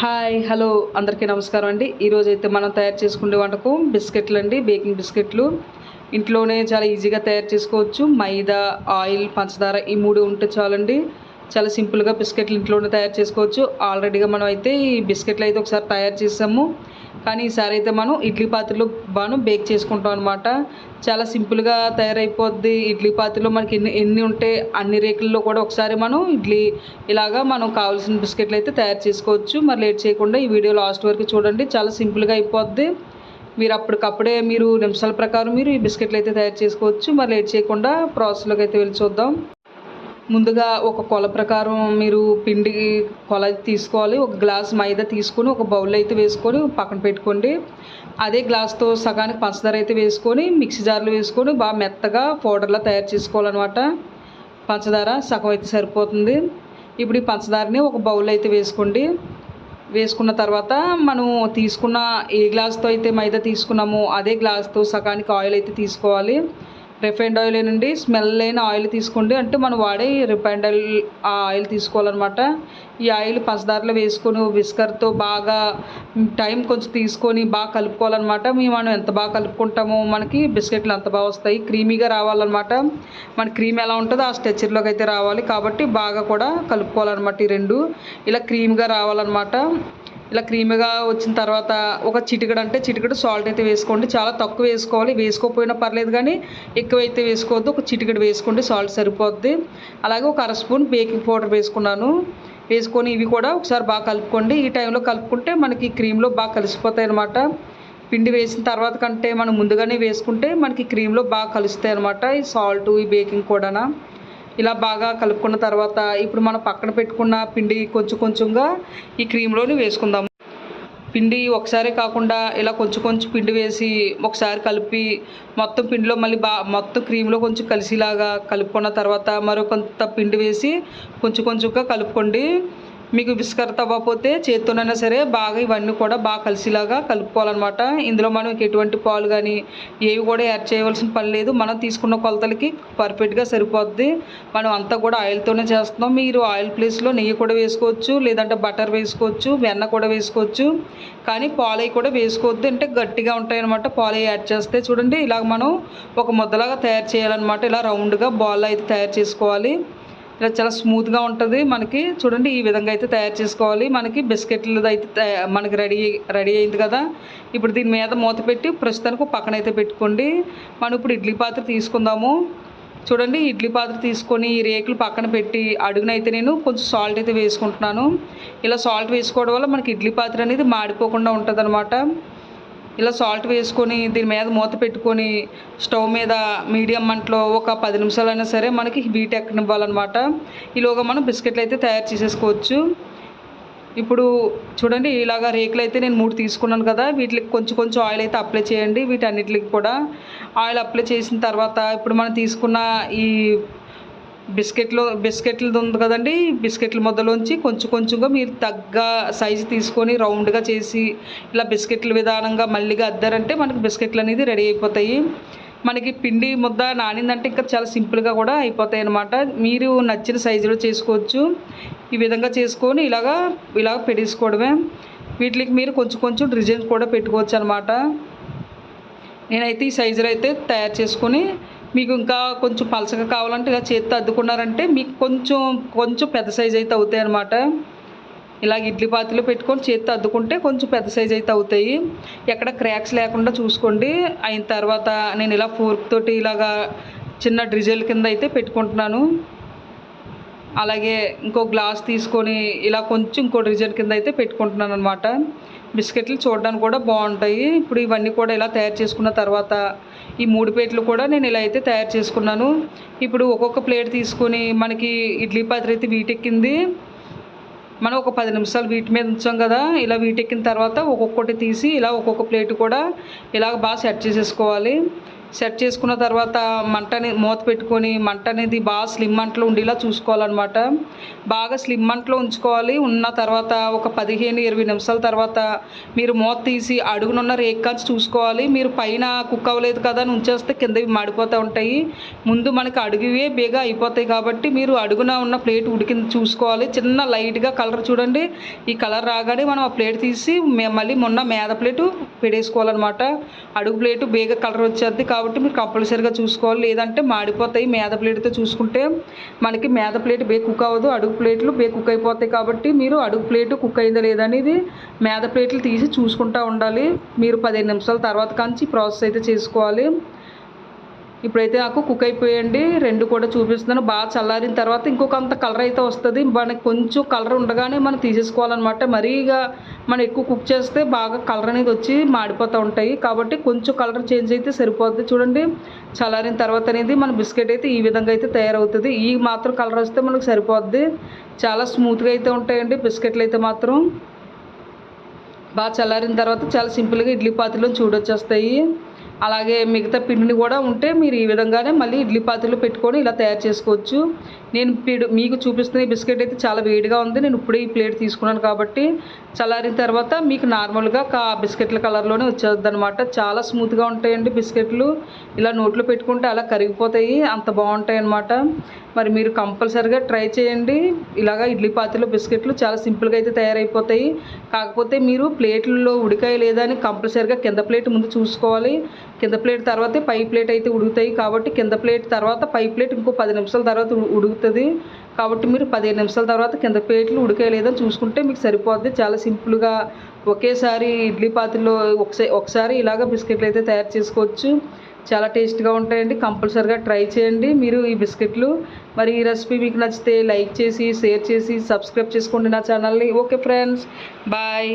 Hi hello అందరికీ నమస్కారం అండి. ఈరోజు అయితే మనం తయారు చేసుకునే వంటకం బిస్కెట్లు అండి బేకింగ్ బిస్కెట్లు. ఇంట్లోనే చాలా ఈజీగా తయారు చేసుకోవచ్చు. మైదా ఆయిల్ పంచదార ఈ మూడు ఉంటే చాలండి. చాలా సింపుల్గా బిస్కెట్లు ఇంట్లోనే తయారు చేసుకోవచ్చు. ఆల్రెడీగా మనం అయితే ఈ బిస్కెట్లు అయితే ఒకసారి తయారు చేసాము. కానీ ఈసారి అయితే మనం ఇడ్లీ పాత్రలో బాను బేక్ చేసుకుంటాం అనమాట చాలా సింపుల్గా తయారైపోద్ది. ఇడ్లీ పాత్రలో మనకి ఎన్ని ఎన్ని ఉంటే అన్ని రేకుల్లో కూడా ఒకసారి మనం ఇడ్లీ ఇలాగా మనం కావాల్సిన బిస్కెట్లు అయితే తయారు చేసుకోవచ్చు. మరి లేట్ చేయకుండా ఈ వీడియో లాస్ట్ వరకు చూడండి. చాలా సింపుల్గా అయిపోద్ది. మీరు అప్పటికప్పుడే మీరు నిమిషాల ప్రకారం మీరు ఈ బిస్కెట్లు అయితే తయారు చేసుకోవచ్చు. మరి లేట్ చేయకుండా ప్రాసెస్లోకి అయితే వెళ్ళి చూద్దాం. ముందుగా ఒక కొల ప్రకారం మీరు పిండి కొల తీసుకోవాలి. ఒక గ్లాస్ మైదా తీసుకొని ఒక బౌల్ అయితే వేసుకొని పక్కన పెట్టుకోండి. అదే గ్లాస్తో సగానికి పంచదార అయితే వేసుకొని మిక్సీ జార్లో వేసుకొని బాగా మెత్తగా పౌడర్లా తయారు చేసుకోవాలన్నమాట. పంచదార సగం అయితే సరిపోతుంది. ఇప్పుడు ఈ పంచదారని ఒక బౌల్ అయితే వేసుకోండి. వేసుకున్న తర్వాత మనం తీసుకున్న ఏ గ్లాస్తో అయితే మైదా తీసుకున్నామో అదే గ్లాస్తో సగానికి ఆయిల్ అయితే తీసుకోవాలి. రిఫైండ్ ఆయిల్ నుండి స్మెల్ లేని ఆయిల్ తీసుకోండి. అంటే మనం వాడే రిఫైండ్ ఆయిల్ ఆ ఆయిల్ తీసుకోవాలన్నమాట. ఈ ఆయిల్ పంచదారలో వేసుకొని విస్కర్తో బాగా టైం కొంచెం తీసుకొని బాగా కలుపుకోవాలన్నమాట. మనం ఎంత బాగా కలుపుకుంటామో మనకి బిస్కెట్లు అంత బాగా వస్తాయి. క్రీమీగా రావాలన్నమాట. మన క్రీమ్ ఎలా ఉంటుందో ఆ స్ట్రెచర్లోకి అయితే రావాలి. కాబట్టి బాగా కూడా కలుపుకోవాలన్నమాట ఈ రెండు. ఇలా క్రీమ్గా రావాలన్నమాట. ఇలా క్రీమీగా వచ్చిన తర్వాత ఒక చిటికడ అంటే చిటికడ సాల్ట్ అయితే వేసుకోండి. చాలా తక్కువ వేసుకోవాలి. వేసుకోకపోయినా పర్లేదు కానీ ఎక్కువ అయితే వేసుకోవద్దు. ఒక చిటికడ వేసుకోండి. సాల్ట్ సరిపోద్ది. అలాగే ఒక అర స్పూన్ బేకింగ్ పౌడర్ వేసుకున్నాను. వేసుకొని ఇవి కూడా ఒకసారి బాగా కలుపుకోండి. ఈ టైంలో కలుపుకుంటే మనకి క్రీమ్లో బాగా కలిసిపోతాయి అన్నమాట. పిండి వేసిన తర్వాత కంటే మనం ముందుగానే వేసుకుంటే మనకి క్రీమ్లో బాగా కలుస్తాయి అనమాట ఈ సాల్ట్ ఈ బేకింగ్ కూడా ఇలా బాగా కలుపుకున్న తర్వాత ఇప్పుడు మనం పక్కన పెట్టుకున్న పిండి కొంచెం కొంచెంగా ఈ క్రీమ్లోని వేసుకుందాము పిండి ఒకసారి కాకుండా ఇలా కొంచెం కొంచెం పిండి వేసి ఒకసారి కలిపి మొత్తం పిండిలో మళ్ళీ బా మొత్తం క్రీమ్లో కొంచెం కలిసిలాగా కలుపుకున్న తర్వాత మరో కొంత పిండి వేసి కొంచెం కొంచెంగా కలుపుకోండి. మీకు విస్కర్ అవ్వకపోతే చేత్తోనైనా సరే బాగా ఇవన్నీ కూడా బాగా కలిసిలాగా కలుపుకోవాలన్నమాట. ఇందులో మనం ఎటువంటి పాలు కానీ ఏవి కూడా యాడ్ చేయవలసిన పని లేదు. మనం తీసుకున్న కొలతలకి పర్ఫెక్ట్గా సరిపోద్ది. మనం అంతా కూడా ఆయిల్తోనే చేస్తున్నాం. మీరు ఆయిల్ ప్లేస్లో నెయ్యి కూడా వేసుకోవచ్చు లేదంటే బటర్ వేసుకోవచ్చు వెన్న కూడా వేసుకోవచ్చు. కానీ పాలై కూడా వేసుకోవద్దు. అంటే గట్టిగా ఉంటాయి అనమాట పాలై యాడ్ చేస్తే చూడండి ఇలాగ మనం ఒక ముద్దలాగా తయారు చేయాలన్నమాట. ఇలా రౌండ్గా బాల్ అయితే తయారు చేసుకోవాలి. ఇలా చాలా స్మూత్గా ఉంటుంది. మనకి చూడండి ఈ విధంగా అయితే తయారు చేసుకోవాలి. మనకి బిస్కెట్లు అయితే మనకి రెడీ రెడీ అయింది కదా. ఇప్పుడు దీని మీద మూత పెట్టి ప్రస్తుతానికి పక్కన అయితే పెట్టుకోండి. మనం ఇప్పుడు ఇడ్లీ పాత్ర తీసుకుందాము. చూడండి ఇడ్లీ పాత్ర తీసుకొని ఈ రేకులు పక్కన పెట్టి అడుగునైతే నేను కొంచెం సాల్ట్ అయితే వేసుకుంటున్నాను. ఇలా సాల్ట్ వేసుకోవడం వల్ల మనకి ఇడ్లీ పాత్ర అనేది మాడిపోకుండా ఉంటుంది ఇలా సాల్ట్ వేసుకొని దీని మీద మూత పెట్టుకొని స్టవ్ మీద మీడియం మంటలో ఒక పది నిమిషాలైనా సరే మనకి హీట్ ఎక్కనివ్వాలన్నమాట. ఈలోగా మనం బిస్కెట్లు అయితే తయారు చేసేసుకోవచ్చు. ఇప్పుడు చూడండి ఇలాగా రేకులు అయితే నేను మూడు తీసుకున్నాను కదా వీటికి కొంచెం కొంచెం ఆయిల్ అయితే అప్లై చేయండి వీటన్నిటికి కూడా. ఆయిల్ అప్లై చేసిన తర్వాత ఇప్పుడు మనం తీసుకున్న ఈ బిస్కెట్లు బిస్కెట్లు ఉంది కదండి. బిస్కెట్ల మొదలుంచి కొంచెం కొంచెంగా మీరు తగ్గ సైజు తీసుకొని రౌండ్గా చేసి ఇలా బిస్కెట్ల విధానంగా మళ్ళీగా అద్దారంటే మనకి బిస్కెట్లు అనేది రెడీ అయిపోతాయి. మనకి పిండి ముద్ద నానిందంటే ఇంకా చాలా సింపుల్గా కూడా అయిపోతాయి అన్నమాట మీరు నచ్చిన సైజులో చేసుకోవచ్చు. ఈ విధంగా చేసుకొని ఇలాగా ఇలాగ పెట్టేసుకోవడమే. వీటికి మీరు కొంచెం కొంచెం డిజైన్ కూడా పెట్టుకోవచ్చు అనమాట నేనైతే ఈ సైజులో అయితే తయారు చేసుకొని మీకు ఇంకా కొంచెం పలసగా కావాలంటే ఇలా చేత్తో అద్దుకున్నారంటే మీకు కొంచెం కొంచెం పెద్ద సైజ్ అయితే అవుతాయి అనమాట ఇలాగ ఇడ్లీ పాత్రలో పెట్టుకొని చేత్తో అద్దుకుంటే కొంచెం పెద్ద సైజ్ అయితే అవుతాయి. ఎక్కడ క్రాక్స్ లేకుండా చూసుకోండి. అయిన తర్వాత నేను ఇలా ఫోర్క్ తోటి ఇలాగా చిన్న డ్రిజల్ కింద అయితే పెట్టుకుంటున్నాను. అలాగే ఇంకో గ్లాస్ తీసుకొని ఇలా కొంచెం ఇంకో డ్రిజల్ కింద అయితే పెట్టుకుంటున్నాను అనమాట బిస్కెట్లు చూడడానికి కూడా బాగుంటాయి. ఇప్పుడు ఇవన్నీ కూడా ఇలా తయారు చేసుకున్న తర్వాత ఈ మూడు ప్లేట్లు కూడా నేను ఇలా అయితే తయారు చేసుకున్నాను. ఇప్పుడు ఒక్కొక్క ప్లేట్ తీసుకొని మనకి ఇడ్లీ పాత్ర అయితే వీటెక్కింది. మనం ఒక పది నిమిషాలు వీటి మీద ఉంచాం కదా ఇలా వీటెక్కిన తర్వాత ఒక్కొక్కటి తీసి ఇలా ఒక్కొక్క ప్లేట్ కూడా ఇలా బాగా సెట్ చేసేసుకోవాలి. సెట్ చేసుకున్న తర్వాత మంటని మూత పెట్టుకొని మంట అనేది బాగా స్లిమ్ మంటలో ఉండేలా చూసుకోవాలన్నమాట. బాగా స్లిమ్ మంటలో ఉంచుకోవాలి. ఉన్న తర్వాత ఒక పదిహేను ఇరవై నిమిషాల తర్వాత మీరు మూత తీసి అడుగునున్న రేక్కాచి చూసుకోవాలి. మీరు పైన కుక్ అవ్వలేదు కదా అని ఉంచేస్తే కిందవి మాడిపోతూ ఉంటాయి. ముందు మనకి అడుగువే బేగా అయిపోతాయి కాబట్టి మీరు అడుగున ఉన్న ప్లేట్ ఉడికింది చూసుకోవాలి. చిన్న లైట్గా కలర్ చూడండి. ఈ కలర్ రాగానే మనం ఆ ప్లేట్ తీసి మళ్ళీ మొన్న మేద ప్లేటు పెడేసుకోవాలన్నమాట అడుగు ప్లేటు బేగా కలర్ వచ్చేది కాబట్టి కాబట్టి మీరు కంపల్సరీగా చూసుకోవాలి. లేదంటే మాడిపోతాయి. మేద ప్లేట్తో చూసుకుంటే మనకి మేద ప్లేట్ బే కుక్ అవ్వదు. అడుగు ప్లేట్లు బే కుక్ అయిపోతాయి కాబట్టి మీరు అడుగు ప్లేట్ కుక్ అయిందా లేదా అనేది మేద ప్లేట్లు తీసి చూసుకుంటూ ఉండాలి. మీరు పదిహేను నిమిషాల తర్వాత కాంచి ప్రాసెస్ అయితే చేసుకోవాలి. ఇప్పుడైతే నాకు కుక్ అయిపోయండి. రెండు కూడా చూపిస్తున్నాను. బాగా చల్లారిన తర్వాత ఇంకొక అంత కలర్ అయితే వస్తుంది. మనకి కొంచెం కలర్ ఉండగానే మనం తీసేసుకోవాలన్నమాట. మరీగా మనం ఎక్కువ కుక్ చేస్తే బాగా కలర్ అనేది వచ్చి మాడిపోతూ ఉంటాయి. కాబట్టి కొంచెం కలర్ చేంజ్ అయితే సరిపోతుంది చూడండి చల్లారిన తర్వాత అనేది మన బిస్కెట్ అయితే ఈ విధంగా అయితే తయారవుతుంది. ఈ మాత్రం కలర్ వస్తే మనకు సరిపోద్ది. చాలా స్మూత్గా అయితే ఉంటాయండి బిస్కెట్లు అయితే మాత్రం. బాగా చల్లారిన తర్వాత చాలా సింపుల్గా ఇడ్లీ పాత్రలో చూడొచ్చేస్తాయి. అలాగే మిగతా పిండిని కూడా ఉంటే మీరు ఈ విధంగానే మళ్ళీ ఇడ్లీ పాత్రలో పెట్టుకొని ఇలా తయారు చేసుకోవచ్చు. నేను పిడు మీకు చూపిస్తున్న ఈ బిస్కెట్ అయితే చాలా వేడిగా ఉంది. నేను ఇప్పుడే ఈ ప్లేట్ తీసుకున్నాను కాబట్టి చల్లారిన తర్వాత మీకు నార్మల్గా కా బిస్కెట్ల కలర్లోనే వచ్చేది అనమాట చాలా స్మూత్గా ఉంటాయండి బిస్కెట్లు. ఇలా నోట్లో పెట్టుకుంటే అలా కరిగిపోతాయి. అంత బాగుంటాయి అన్నమాట మరి మీరు కంపల్సరిగా ట్రై చేయండి. ఇలాగా ఇడ్లీ పాత్రలో బిస్కెట్లు చాలా సింపుల్గా అయితే తయారైపోతాయి. కాకపోతే మీరు ప్లేట్లలో ఉడికాయ లేదా అని కంపల్సరిగా కింద ప్లేట్ ముందు చూసుకోవాలి. కింద ప్లేట్ తర్వాతే పై ప్లేట్ అయితే ఉడుకుతాయి. కాబట్టి కింద ప్లేట్ తర్వాత పై ప్లేట్ ఇంకో పది నిమిషాల తర్వాత ఉడుగుతుంది ఉడుకుతుంది. కాబట్టి మీరు పదిహేను నిమిషాల తర్వాత కింద ప్లేట్లు ఉడికేయలేదని చూసుకుంటే మీకు సరిపోద్ది. చాలా సింపుల్గా ఒకేసారి ఇడ్లీ పాత్రలో ఒకసారి ఒకసారి ఇలాగ బిస్కెట్లు అయితే తయారు చేసుకోవచ్చు. చాలా టేస్ట్గా ఉంటాయండి. కంపల్సరిగా ట్రై చేయండి మీరు ఈ బిస్కెట్లు. మరి ఈ రెసిపీ మీకు నచ్చితే లైక్ చేసి షేర్ చేసి సబ్స్క్రైబ్ చేసుకోండి నా ఛానల్ని. Okay friends bye.